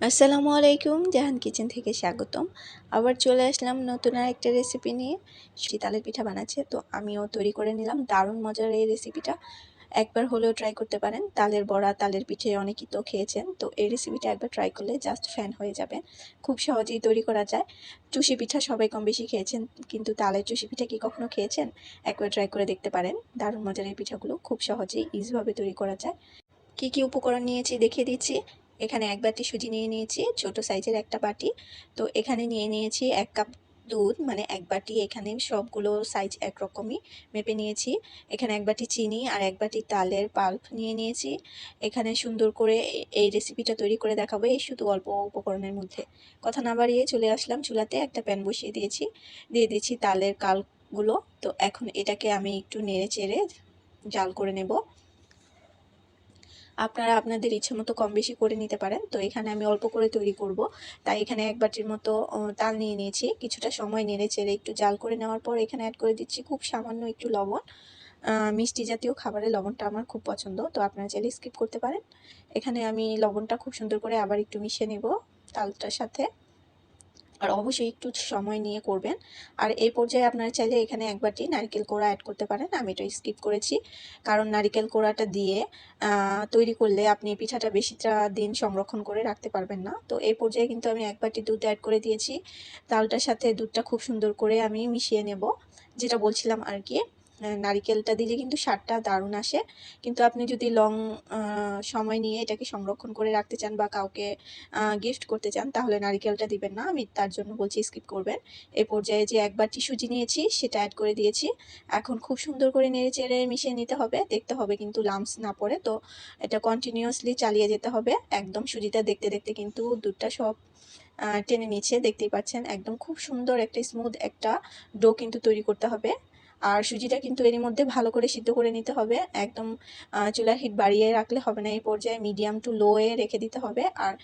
আসসালামু আলাইকুম, জাহান কিচেন থেকে স্বাগতম। আবার চলে আসলাম নতুন আর একটা রেসিপি নিয়ে। সেটি তালের পিঠা বানাচ্ছে, তো আমিও তৈরি করে নিলাম। দারুণ মজার এই রেসিপিটা একবার হলেও ট্রাই করতে পারেন। তালের বড়া, তালের পিঠে অনেকেই তো খেয়েছেন। তো এই রেসিপিটা একবার ট্রাই করলে জাস্ট ফ্যান হয়ে যাবে। খুব সহজেই তৈরি করা যায়। চুষি পিঠা সবাই কম বেশি খেয়েছেন, কিন্তু তালের চুষি পিঠা কি কখনো খেয়েছেন? একবার ট্রাই করে দেখতে পারেন। দারুণ মজার এই পিঠাগুলো খুব সহজেই ইজিভাবে তৈরি করা যায়। কী কী উপকরণ নিয়েছি দেখিয়ে দিচ্ছি। এখানে এক বাটি সুজি নিয়ে নিয়েছি, ছোট সাইজের একটা বাটি। তো এখানে নিয়ে নিয়েছি এক কাপ দুধ মানে এক বাটি এখানে সবগুলো সাইজ একরকমই মেপে নিয়েছি। এখানে এক বাটি চিনি আর এক বাটি তালের পাল্প নিয়ে নিয়েছি। এখানে সুন্দর করে এই রেসিপিটা তৈরি করে দেখাবো এই শুধু অল্প উপকরণের মধ্যে। কথা না বাড়িয়ে চলে আসলাম চুলাতে, একটা প্যান বসিয়ে দিয়েছি। দিয়ে দিয়েছি তালের কালগুলো। তো এখন এটাকে আমি একটু নেড়ে চেড়ে জাল করে নেব। আপনারা আপনাদের ইচ্ছে মতো কম বেশি করে নিতে পারেন। তো এখানে আমি অল্প করে তৈরি করব। তাই এখানে এক বাটির মতো তাল নিয়ে নিয়েছি। কিছুটা সময় নেড়ে চেড়ে একটু জাল করে নেওয়ার পর এখানে অ্যাড করে দিচ্ছি খুব সামান্য একটু লবণ। মিষ্টি জাতীয় খাবারে লবণটা আমার খুব পছন্দ। তো আপনারা চাইলে স্কিপ করতে পারেন। এখানে আমি লবণটা খুব সুন্দর করে আবার একটু মিশিয়ে নেব তালটার সাথে। আর অবশ্যই একটু সময় নিয়ে করবেন। আর এই পর্যায়ে আপনারা চাইলে এখানে একবারটি নারকেল কোড়া অ্যাড করতে পারেন। আমি এটা স্কিপ করেছি। কারণ নারিকেল কোড়াটা দিয়ে তৈরি করলে আপনি পিঠাটা বেশিটা দিন সংরক্ষণ করে রাখতে পারবেন না। তো এই পর্যায়ে কিন্তু আমি একবারটি দুধ অ্যাড করে দিয়েছি। তালটার সাথে দুধটা খুব সুন্দর করে আমি মিশিয়ে নেব, যেটা বলছিলাম আর কি। নারিকেলটা দিলে কিন্তু স্বাদটা দারুণ আসে। কিন্তু আপনি যদি লং সময় নিয়ে এটাকে সংরক্ষণ করে রাখতে চান বা কাউকে গিফট করতে চান, তাহলে নারিকেলটা দিবেন না। আমি তার জন্য বলছি স্কিপ করবেন। এই পর্যায়ে যে একবার সুজি নিয়েছি সেটা অ্যাড করে দিয়েছি। এখন খুব সুন্দর করে নেড়ে চেড়ে মিশিয়ে নিতে হবে। দেখতে হবে কিন্তু লামস না পড়ে। তো এটা কন্টিনিউয়াসলি চালিয়ে যেতে হবে। একদম সুজিটা দেখতে দেখতে কিন্তু দুধটা সব টেনে নিচ্ছে। দেখতেই পাচ্ছেন, একদম খুব সুন্দর একটা স্মুথ একটা ডো কিন্তু তৈরি করতে হবে। আর সুজিটা কিন্তু এরই মধ্যে ভালো করে সিদ্ধ করে নিতে হবে। একদম চুলার হিট বাড়িয়ে রাখলে হবে না, এই পর্যায়ে মিডিয়াম টু লোয়ে রেখে দিতে হবে। আর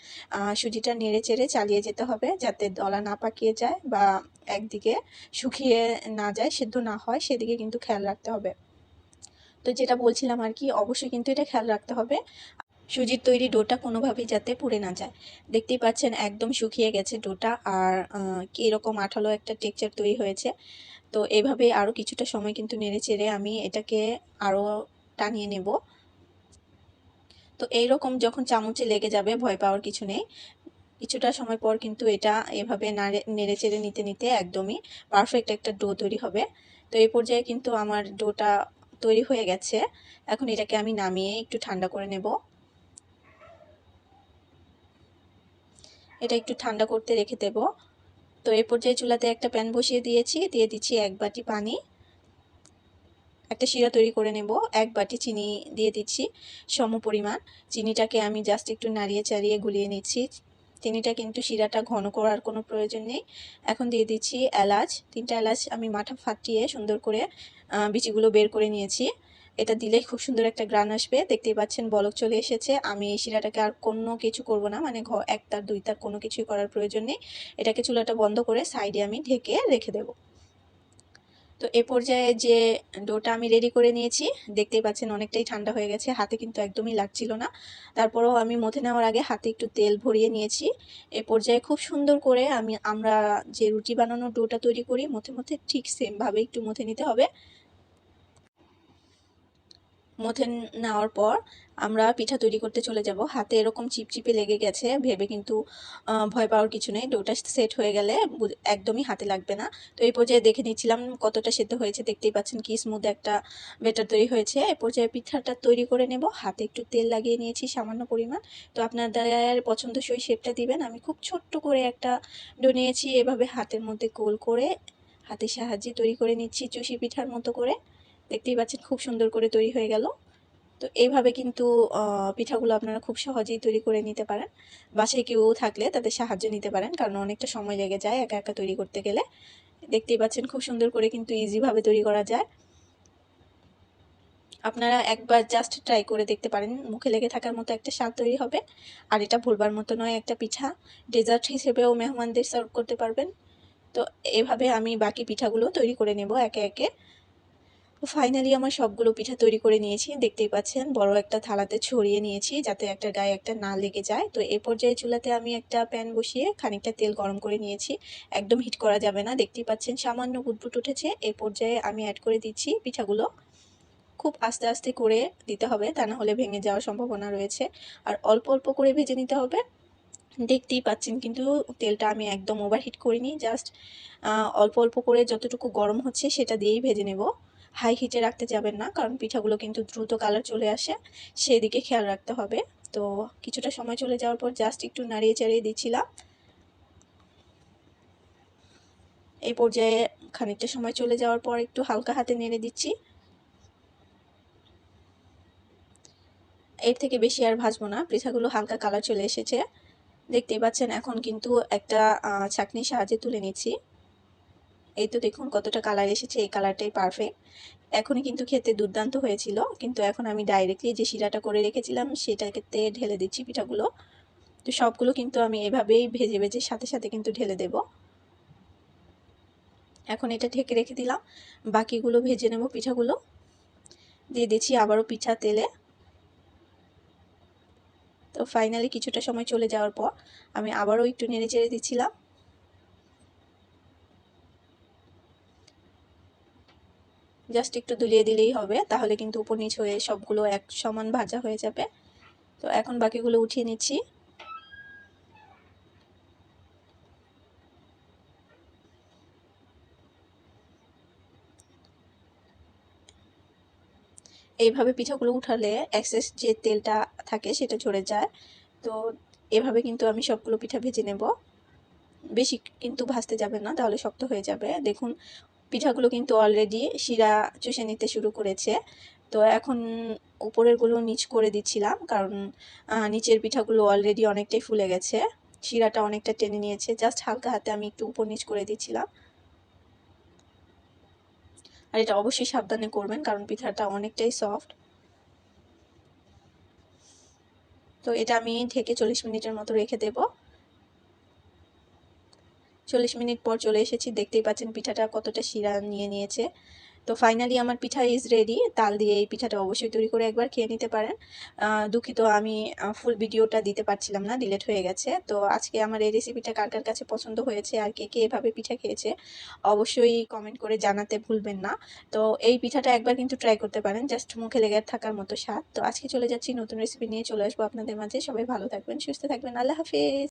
সুজিটা নেড়ে চেড়ে চালিয়ে যেতে হবে যাতে দলা না পাকিয়ে যায় বা একদিকে শুকিয়ে না যায়, সিদ্ধ না হয়, সেদিকে কিন্তু খেয়াল রাখতে হবে। তো যেটা বলছিলাম আর কি, অবশ্যই কিন্তু এটা খেয়াল রাখতে হবে। সুজির তৈরি ডোটা কোনোভাবেই যাতে পুড়ে না যায়। দেখতেই পাচ্ছেন একদম শুকিয়ে গেছে ডোটা, আর কীরকম আঠালো একটা টেক্সচার তৈরি হয়েছে। তো এভাবে আরও কিছুটা সময় কিন্তু নেড়ে চেড়ে আমি এটাকে আরও টানিয়ে নেব। তো এইরকম যখন চামচে লেগে যাবে, ভয় পাওয়ার কিছু নেই। কিছুটা সময় পর কিন্তু এটা এভাবে নাড়ে, নেড়ে চেড়ে নিতে নিতে একদমই পারফেক্ট একটা ডো তৈরি হবে। তো এই পর্যায়ে কিন্তু আমার ডোটা তৈরি হয়ে গেছে। এখন এটাকে আমি নামিয়ে একটু ঠান্ডা করে নেব। এটা একটু ঠান্ডা করতে রেখে দেব। তো এই পর্যায়ে চুলাতে একটা প্যান বসিয়ে দিয়েছি, দিয়ে দিচ্ছি এক বাটি পানি। একটা শিরা তৈরি করে নেব, এক বাটি চিনি দিয়ে দিচ্ছি সম পরিমাণ চিনিটাকে আমি জাস্ট একটু নাড়িয়ে চাড়িয়ে গুলিয়ে নিচ্ছি। চিনিটা কিন্তু শিরাটা ঘন করার কোনো প্রয়োজন নেই। এখন দিয়ে দিচ্ছি এলাচ। তিনটা এলাচ আমি মাথা ফাটিয়ে সুন্দর করে বিচিগুলো বের করে নিয়েছি। এটা দিলেই খুব সুন্দর একটা গ্রান আসবে। দেখতেই পাচ্ছেন বলক চলে এসেছে। আমি এই শিরাটাকে আর কোনো কিছু করব না। মানে এক তার দুই তার কোনো কিছুই করার প্রয়োজন নেই। এটাকে চুলাটা বন্ধ করে সাইডে আমি ঢেকে রেখে দেব। তো এ পর্যায়ে যে ডোটা আমি রেডি করে নিয়েছি, দেখতেই পাচ্ছেন অনেকটাই ঠান্ডা হয়ে গেছে। হাতে কিন্তু একদমই লাগছিল না। তারপরেও আমি মথে নেওয়ার আগে হাতে একটু তেল ভরিয়ে নিয়েছি। এ পর্যায়ে খুব সুন্দর করে আমি, আমরা যে রুটি বানানোর ডোটা তৈরি করি, মথে মথে ঠিক সেমভাবে একটু মথে নিতে হবে। মথে নেওয়ার পর আমরা পিঠা তৈরি করতে চলে যাব। হাতে এরকম চিপচিপে লেগে গেছে, ভেবে কিন্তু ভয় পাওয়ার কিছু নেই। ডোটা সেট হয়ে গেলে একদমই হাতে লাগবে না। তো এই পর্যায়ে দেখে নিচ্ছিলাম কতটা সেদ্ধ হয়েছে। দেখতেই পাচ্ছেন কি স্মুথ একটা বেটার তৈরি হয়েছে। এই পর্যায়ে পিঠাটা তৈরি করে নেব। হাতে একটু তেল লাগিয়ে নিয়েছি সামান্য পরিমাণ। তো আপনাদের পছন্দসই শেপটা দিবেন। আমি খুব ছোট্ট করে একটা ডো নিয়েছি। এভাবে হাতের মধ্যে গোল করে, হাতের সাহায্যে তৈরি করে নিচ্ছি চুষি পিঠার মতো করে। দেখতেই পাচ্ছেন, খুব সুন্দর করে তৈরি হয়ে গেল। তো এইভাবে কিন্তু পিঠাগুলো আপনারা খুব সহজেই তৈরি করে নিতে পারেন। বাসায় কেউ থাকলে তাদের সাহায্য নিতে পারেন, কারণ অনেকটা সময় লেগে যায় একা একা তৈরি করতে গেলে। দেখতেই পাচ্ছেন, খুব সুন্দর করে কিন্তু ইজিভাবে তৈরি করা যায়। আপনারা একবার জাস্ট ট্রাই করে দেখতে পারেন, মুখে লেগে থাকার মতো একটা স্বাদ তৈরি হবে। আর এটা ভুলবার মতো নয়, একটা পিঠা। ডেজার্ট হিসেবেও মেহমানদের সার্ভ করতে পারবেন। তো এভাবে আমি বাকি পিঠাগুলো তৈরি করে নেব একে একে। ফাইনালি আমার সবগুলো পিঠা তৈরি করে নিয়েছি। দেখতেই পাচ্ছেন, বড় একটা থালাতে ছড়িয়ে নিয়েছি যাতে একটা গায়ে একটা না লেগে যায়। তো এই পর্যায়ে চুলাতে আমি একটা প্যান বসিয়ে খানিকটা তেল গরম করে নিয়েছি। একদম হিট করা যাবে না, দেখতেই পাচ্ছেন সামান্য বুটবুট উঠেছে। এই পর্যায়ে আমি অ্যাড করে দিচ্ছি পিঠাগুলো। খুব আস্তে আস্তে করে দিতে হবে, তা না হলে ভেঙে যাওয়ার সম্ভাবনা রয়েছে। আর অল্প অল্প করে ভেজে নিতে হবে। দেখতেই পাচ্ছেন কিন্তু তেলটা আমি একদম ওভারহিট করিনি জাস্ট অল্প অল্প করে যতটুকু গরম হচ্ছে সেটা দিয়েই ভেজে নেব। হাই হিটে রাখতে যাবেন না, কারণ পিঠাগুলো কিন্তু দ্রুত কালার চলে আসে সেই দিকে খেয়াল রাখতে হবে। তো কিছুটা সময় চলে যাওয়ার পর জাস্ট একটু নাড়িয়ে চাড়িয়ে দিচ্ছিলাম। এই পর্যায়ে খানিকটা সময় চলে যাওয়ার পর একটু হালকা হাতে নেড়ে দিচ্ছি। এর থেকে বেশি আর ভাজবো না, পিঠাগুলো হালকা কালার চলে এসেছে। দেখতেই পাচ্ছেন, এখন কিন্তু একটা ছাকনির সাহায্যে তুলে নিচ্ছি। এই তো দেখুন কতটা কালার এসেছে, এই কালারটাই পারফেক্ট এখনই কিন্তু খেতে দুর্দান্ত হয়েছিল, কিন্তু এখন আমি ডাইরেক্টলি যে শিরাটা করে রেখেছিলাম সেটাকে ঢেলে দিচ্ছি পিঠাগুলো। তো সবগুলো কিন্তু আমি এভাবেই ভেজে ভেজে সাথে সাথে কিন্তু ঢেলে দেব। এখন এটা ঢেকে রেখে দিলাম, বাকিগুলো ভেজে নেব পিঠাগুলো। দিয়ে দিচ্ছি আবারও পিঠা তেলে। তো ফাইনালি কিছুটা সময় চলে যাওয়ার পর আমি আবারও একটু নেড়ে চেড়ে দিচ্ছিলাম। জাস্ট একটু দুলিয়ে দিলেই হবে, তাহলে কিন্তু উপর নিচ হয়ে সবগুলো এক সমান ভাজা হয়ে যাবে। তো এখন বাকিগুলো উঠিয়ে নিচ্ছি। এইভাবে পিঠাগুলো উঠালে এক্সেস যে তেলটা থাকে সেটা ঝরে যায়। তো এভাবে কিন্তু আমি সবগুলো পিঠা ভেজে নেব। বেশি কিন্তু ভাজতে যাবে না, তাহলে শক্ত হয়ে যাবে। দেখুন পিঠাগুলো কিন্তু অলরেডি শিরা চুষে নিতে শুরু করেছে। তো এখন উপরেরগুলো নিচ করে দিচ্ছিলাম, কারণ নিচের পিঠাগুলো অলরেডি অনেকটাই ফুলে গেছে। শিরাটা অনেকটা টেনে নিয়েছে জাস্ট হালকা হাতে আমি একটু উপর নিচ করে দিচ্ছিলাম। আর এটা অবশ্যই সাবধানে করবেন, কারণ পিঠাটা অনেকটাই সফট তো এটা আমি ঢেকে চল্লিশ মিনিটের মতো রেখে দেব। চল্লিশ মিনিট পর চলে এসেছি, দেখতেই পাচ্ছেন পিঠাটা কতটা শিরা নিয়ে নিয়েছে। তো ফাইনালি আমার পিঠা ইজ রেডি তাল দিয়ে এই পিঠাটা অবশ্যই তৈরি করে একবার খেয়ে নিতে পারেন। দুঃখিত আমি ফুল ভিডিওটা দিতে পারছিলাম না ডিলেট হয়ে গেছে। তো আজকে আমার এই রেসিপিটা কার কার কাছে পছন্দ হয়েছে আর কে কে এভাবে পিঠা খেয়েছে, অবশ্যই কমেন্ট করে জানাতে ভুলবেন না। তো এই পিঠাটা একবার কিন্তু ট্রাই করতে পারেন জাস্ট মুখে লেগে থাকার মতো স্বাদ। তো আজকে চলে যাচ্ছি নতুন রেসিপি নিয়ে, চলে আসব আপনাদের মাঝে। সবাই ভালো থাকবেন, সুস্থ থাকবেন, আল্লাহ হাফিজ।